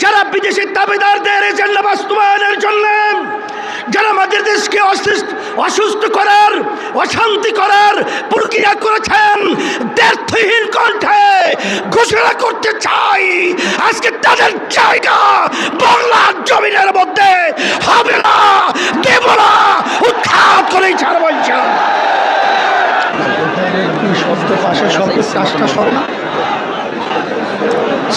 যারা বিদেশি দাবিদারদের এজেন্ডা বাস্তবায়নের জন্য, যারা আমাদের দেশকে অসুস্থ করার, অশান্তি করার প্রক্রিয়া করেছেন দ্ব্যর্থহীন কণ্ঠে ঘোষণা করতে চাই আজকে তাদের জায়গা বাংলার জমিনের মধ্যে হবে না, দেব না, উৎখাত করেই ইনশাআল্লাহ। শব্দ, পাশে শব্দ, কাজটা সব না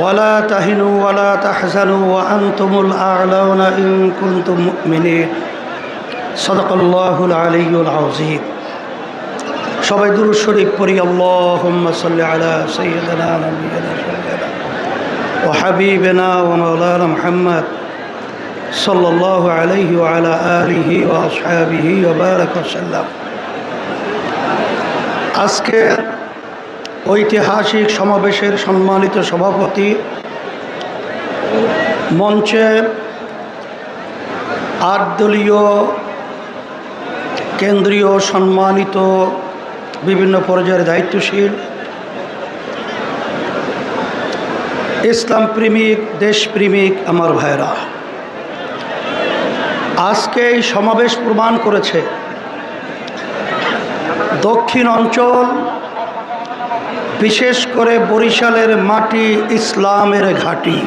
ولا تهنوا ولا تحزنوا وأنتم الأعلون إن كنتم مؤمنين صدق الله العلي العظيم সবাই দুরুদ শরীফ পড়ি আল্লাহুম্মা সাল্লি আলা সাইয়্যিদিনা নাবিয়িনা শাফিঈনা ওয়া হাবিবিনা ওয়া মাওলানা মুহাম্মদ সাল্লাল্লাহু আলাইহি ওয়া আলা আলিহি ওয়া আসহাবিহি ওয়া বারাকা ওয়া সাল্লাম আজকে ঐতিহাসিক সমাবেশের সম্মানিত সভাপতি মঞ্চে আট দলীয় কেন্দ্রীয় সম্মানিত বিভিন্ন পর্যায়ের দায়িত্বশীল ইসলাম প্রেমিক দেশপ্রেমিক আমার ভাইরা আজকে এই সমাবেশ প্রমাণ করেছে দক্ষিণ অঞ্চল বিশেষ করে বরিশালের মাটি ইসলামের ঘাঁটি।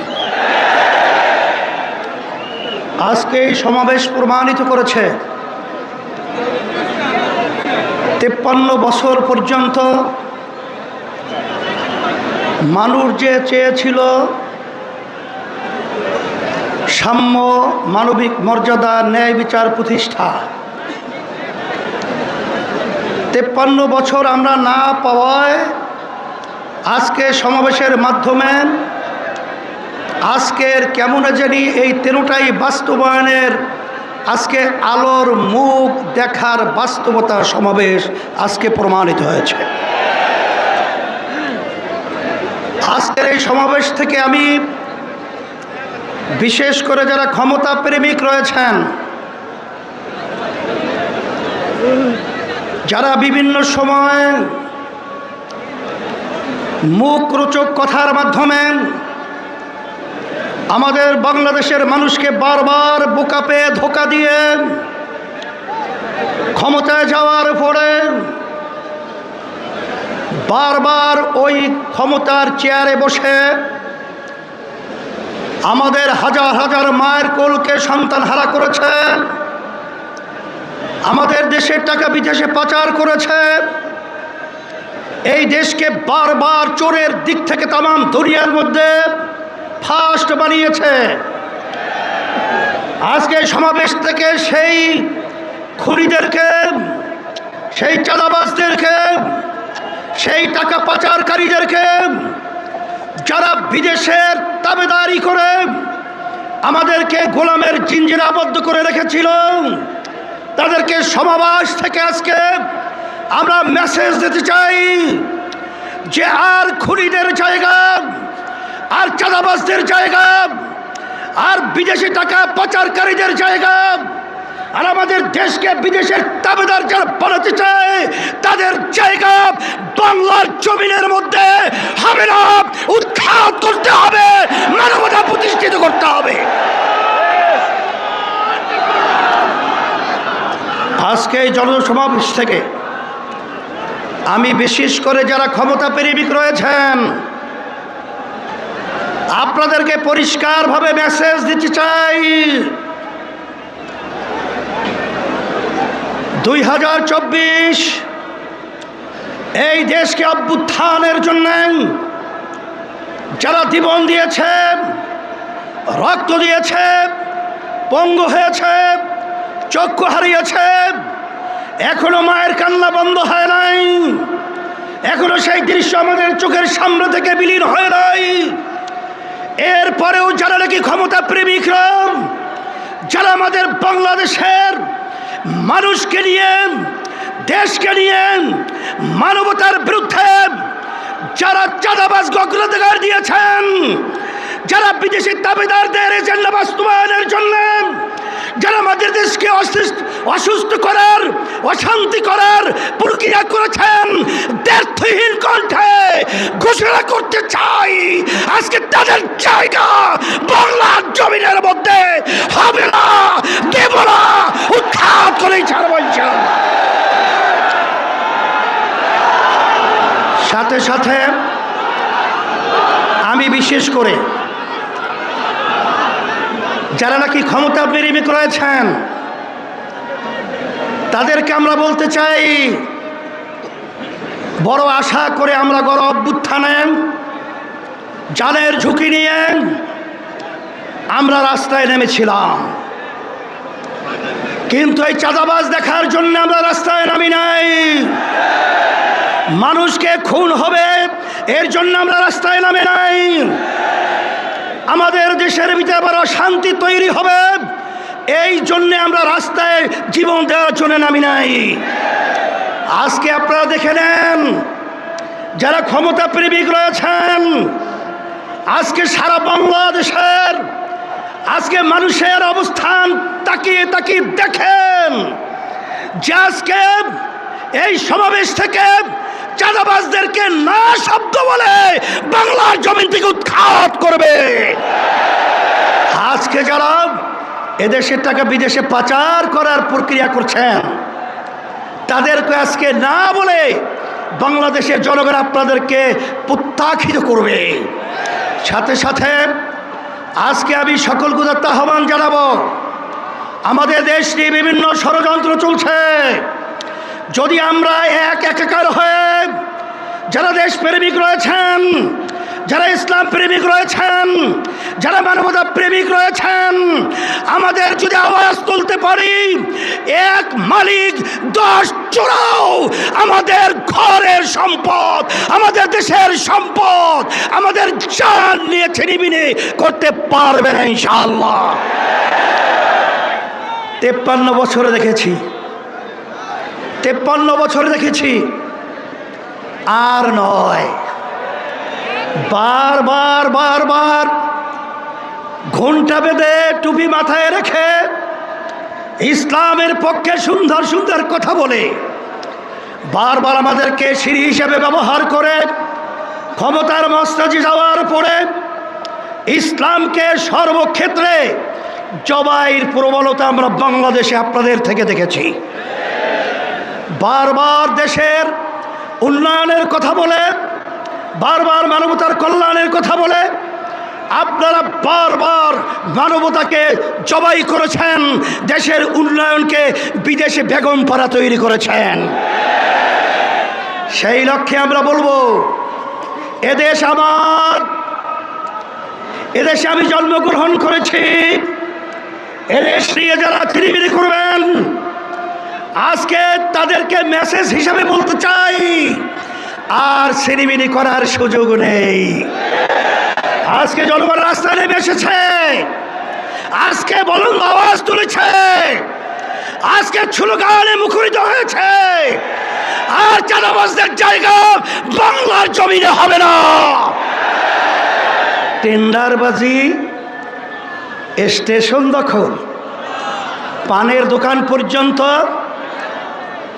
আজকে এই সমাবেশ প্রমাণিত করেছে। তেপ্পান্ন বছর পর্যন্ত মানুষ যে চেয়েছিল সাম্য মানবিক মর্যাদা ন্যায় বিচার প্রতিষ্ঠা। তেপ্পান্ন বছর আমরা না পাওয়ায় আজকে সমাবেশের মাধ্যমে আজকের কেমন জানি এই তেরোটাই বাস্তবায়নের আজকে আলোর মুখ দেখার বাস্তবতা সমাবেশ আজকে প্রমাণিত হয়েছে। আজকের এই সমাবেশ থেকে আমি বিশেষ করে যারা ক্ষমতা প্রেমিক রয়েছেন, যারা বিভিন্ন সময় মুখ রোচক কথার মাধ্যমে আমাদের বাংলাদেশের মানুষকে বারবার বোকা পেয়ে ধোকা দিয়ে ক্ষমতায় যাওয়ার পরে বারবার ওই ক্ষমতার চেয়ারে বসে আমাদের হাজার হাজার মায়ের কোলকে সন্তান হারা করেছে, আমাদের দেশের টাকা বিদেশে পাচার করেছে। এই দেশকে বারবার চোরের দিক থেকে তাম দুনিয়ার মধ্যে ফাস্ট বানিয়েছে। আজকে সমাবেশ থেকে সেই খুনিদেরকে, সেই চাঁদাবাজদেরকে, সেই টাকা পাচারকারীদেরকে যারা বিদেশের দাবেদারি করে আমাদেরকে গোলামের জিঞ্জিরে আবদ্ধ করে রেখেছিল, তাদেরকে সমাবেশ থেকে আজকে আমরা মেসেজ দিতে চাই যে আর খুনিদের জায়গা, আর চাঁদাবাজদের জায়গা, আর বিদেশি টাকা পাচারকারীদের জায়গা, আর আমাদের দেশকে বিদেশের দাবেদার যারা বানাতে চায়, তাদের জায়গা বাংলার জমিনের মধ্যে হবে না। উৎখাত করতে হবে, মানবতা প্রতিষ্ঠিত করতে হবে। আজকে জনসমাবেশ থেকে আমি বিশেষ করে যারা ক্ষমতা প্রেমিক রয়েছেন, আপনাদেরকে পরিষ্কারভাবে মেসেজ দিতে চাই। দুই হাজার চব্বিশ, এই দেশকে অভ্যুত্থানের জন্য যারা জীবন দিয়েছে, রক্ত দিয়েছে, পঙ্গু হয়েছে, চক্ষু হারিয়েছে এখনও মায়ের কান্না বন্ধ হয় নাই। এখনও সেই দৃশ্য আমাদের চোখের সামনে থেকে বিলীন হয় নাই। এরপরেও যারা নাকি ক্ষমতা প্রেমিকরা যারা আমাদের বাংলাদেশের মানুষকে নিয়ে, দেশকে নিয়ে মানবতার বিরুদ্ধে যারা চাঁদাবাজ অগ্রাধিকার দিয়েছেন, যারা বিদেশি দাবিদারদের এজেন্ডা বাস্তবায়নের জন্য যারা আমাদের দেশকে অসুস্থ করার, অশান্তি করার প্রক্রিয়া করেছেন দ্ব্যর্থহীন কণ্ঠে ঘোষণা করতে চাই। আজকে তাদের জায়গা বাংলার জমিনের মধ্যে হবে না। দেব না। উৎখাত করেই ছাড়ব ইনশাআল্লাহ। সাথে সাথে আমি বিশেষ করে যারা নাকি ক্ষমতা প্রেমিক রয়েছেন তাদেরকে আমরা বলতে চাই, বড় আশা করে আমরা গড় অভ্যুত্থানে জানের ঝুঁকি নিয়ে আমরা রাস্তায় নেমেছিলাম। কিন্তু এই চাঁদাবাজ দেখার জন্য আমরা রাস্তায় নামি নাই। মানুষকে খুন হবে, এর জন্য আমরা রাস্তায় নামে নাই। আমাদের দেশের আবার অশান্তি তৈরি হবে। এই জন্য আমরা রাস্তায় জীবন দেওয়ার জন্য নামি নাই। আজকে আপনারা দেখে নেন, যারা ক্ষমতা প্রেমিক রয়েছেন, আজকে সারা বাংলাদেশের, আজকে মানুষের অবস্থান তাকিয়ে তাকিয়ে দেখেন যে আজকে এই সমাবেশ থেকে চাঁদাবাজদেরকে না শব্দ বলে বাংলার জমিন থেকে উৎখাত করবে। আজকে যারা এদেশের টাকা বিদেশে পাচার করার প্রক্রিয়া করছেন, তাদেরকে আজকে না বলে বাংলাদেশের জনগণ আপনাদেরকে প্রত্যাখিত করবে। সাথে সাথে আজকে আমি সকল গুদাত্ত আহ্বান জানাব, আমাদের দেশ নিয়ে বিভিন্ন ষড়যন্ত্র চলছে। যদি আমরা এক একাকার হয়ে যারা দেশ প্রেমিক রয়েছেন প্রেমিক রয়েছেন, যারা মানবতা প্রেমিক রয়েছেন, আমাদের যদি আওয়াজ তুলতে পারি, এক মালিক, দশ চোরাও আমাদের ঘরের সম্পদ, আমাদের দেশের সম্পদ, আমাদের জান নিয়ে ছিনিবিনি করতে পারবে না ইনশাআল্লাহ। তেপ্পান্ন বছরে দেখেছি। তেপ্পান্ন বছরে দেখেছি। আর নয়। বারবার বারবার ঘণ্টা বেঁধে টুপি মাথায় রেখে ইসলামের পক্ষে সুন্দর সুন্দর কথা বলে। বারবার আমাদেরকে সিঁড়ি হিসেবে ব্যবহার করে ক্ষমতার মস্তাজি যাওয়ার পরে ইসলামকে সর্বক্ষেত্রে জবাইয়ের প্রবলতা আমরা বাংলাদেশে আপনাদের থেকে দেখেছি। বারবার দেশের উন্নয়নের কথা বলে বারবার মানবতার কল্যাণের কথা বলে, আপনারা বারবার মানবতাকে জবাই করেছেন, দেশের উন্নয়নকে বিদেশে বেগম পাড়া তৈরি করেছেন। সেই লক্ষ্যে আমরা বলব, এদেশ আমার, এদেশে আমি জন্মগ্রহণ করেছি, এদেশ নিয়ে যারা ত্রিবিরি করবেন, আজকে তাদেরকে মেসেজ হিসাবে বলতে চাই আর সিনিমিনি করার সুযোগ নেই। আজকে জনগণ রাস্তায় নেমে এসেছে। আজকে বলুন আওয়াজ তুলেছে। আজকে ছুলগানে মুখরিত হয়েছে। আর চাঁদাবাজদের জায়গা বাংলার জমিনে হবে না। টেন্ডারবাজি স্টেশন দখল, পানের দোকান পর্যন্ত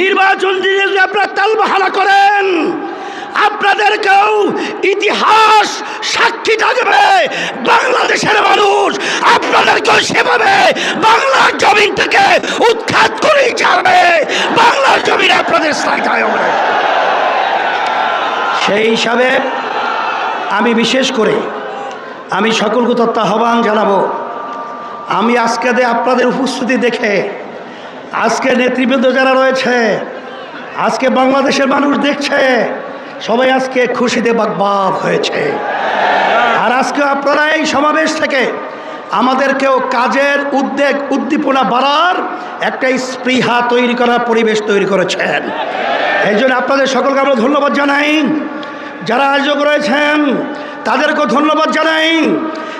নির্বাচন যদি আপনারা তালবাহানা করেন আপনাদেরকেও ইতিহাস সাক্ষী থাকবে, বাংলাদেশের মানুষ আপনাদেরকেও সেভাবে বাংলার জমিন থেকে উৎখাত করেই ছাড়বে। বাংলার জমিন আপনাদের সেই হিসাবে আমি বিশেষ করে আমি সকলকে তত্ত্ব আহ্বান জানাব, আমি আজকে আপনাদের উপস্থিতি দেখে আজকে নেতৃবৃন্দ যারা রয়েছে, আজকে বাংলাদেশের মানুষ দেখছে, সবাই আজকে খুশিতে বাগবাগ হয়েছে। আর আজকে আপনারা এই সমাবেশ থেকে আমাদেরকেও কাজের উদ্বেগ, উদ্দীপনা বাড়ার একটা স্পৃহা তৈরি করার পরিবেশ তৈরি করেছেন। এই জন্য আপনাদের সকলকে আমরা ধন্যবাদ জানাই। যারা আয়োজক রয়েছেন, তাদেরকেও ধন্যবাদ জানাই।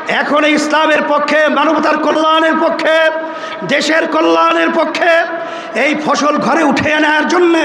এখন ইসলামের পক্ষে, মানবতার কল্যাণের পক্ষে, দেশের কল্যাণের পক্ষে এই ফসল ঘরে উঠে আনার জন্যে